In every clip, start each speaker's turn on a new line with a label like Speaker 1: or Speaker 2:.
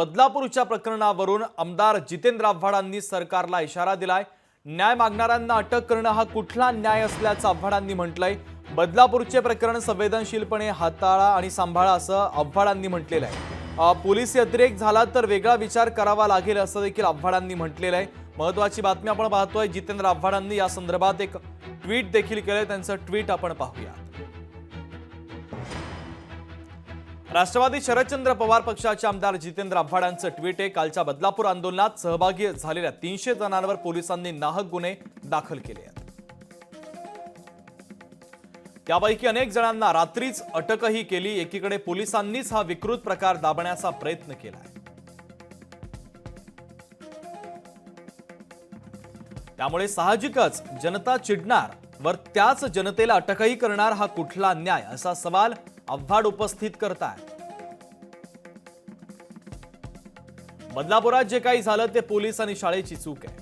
Speaker 1: बदलापूरच्या प्रकरणावरून आमदार जितेंद्र आव्हाडांनी सरकारला इशारा दिलाय. न्याय मागणाऱ्यांना अटक करणं हा कुठला न्याय असल्याचं आव्हाडांनी म्हटलंय. बदलापूरचे प्रकरण संवेदनशीलपणे हाताळा आणि सांभाळा असं आव्हाडांनी म्हटलेलं आहे. पोलीस अतिरेक झाला तर वेगळा विचार करावा लागेल असं देखील आव्हाडांनी म्हटलेलं आहे. महत्वाची बातमी आपण पाहतोय जितेंद्र आव्हाडांनी या संदर्भात एक ट्विट देखील केलंय. त्यांचं ट्विट आपण पाहूया राष्ट्रवादी शरदचंद्र पवार पक्षाचे आमदार जितेंद्र आव्हाडांचं ट्विट आहे. कालच्या बदलापूर आंदोलनात सहभागी झालेल्या तीनशे जणांवर पोलिसांनी नाहक गुन्हे दाखल केले आहेत. त्यापैकी अनेक जणांना रात्रीच अटकही केली. एकीकडे पोलिसांनीच हा विकृत प्रकार दाबण्याचा प्रयत्न केला त्यामुळे साहजिकच जनता चिडणार वर त्याच जनतेला अटकही करणार हा कुठला न्याय असा सवाल आव्हाड उपस्थित करताय बदलापुरात जे काही झालं ते पोलीस आणि शाळेची चूक आहे.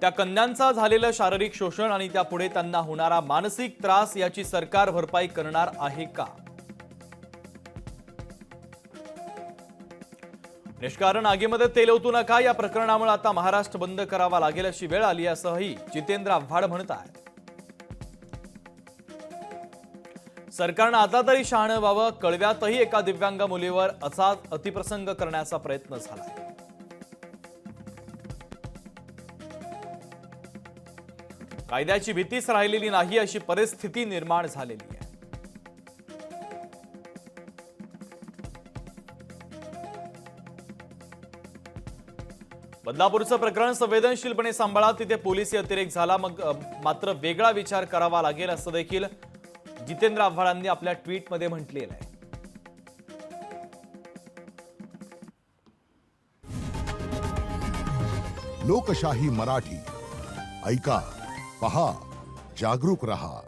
Speaker 1: त्या कन्यांचा झालेलं शारीरिक शोषण आणि त्यापुढे त्यांना होणारा मानसिक त्रास याची सरकार भरपाई करणार आहे का? निष्कारण आगीमध्ये तेल ओतू नका. या प्रकरणामुळे आता महाराष्ट्र बंद करावा लागेल अशी वेळ आली असंही जितेंद्र आव्हाड म्हणत आहेत सरकारनं आता तरी शहाणं व्हावं. कळव्यातही एका दिव्यांग मुलीवर असाच अतिप्रसंग करण्याचा प्रयत्न झाला कायद्याची भीतीच राहिलेली नाही अशी परिस्थिती निर्माण झालेली बदलापूरचं प्रकरण संवेदनशीलपणे सांभाळा तिथे पोलिसी अतिरेक झाला. मग मात्र वेगळा विचार करावा लागेल असं देखील जितेंद्र आव्हाडांनी आपल्या ट्विटमध्ये म्हटलेलं आहे.
Speaker 2: लोकशाही मराठी. ऐका पहा जागरूक रहा.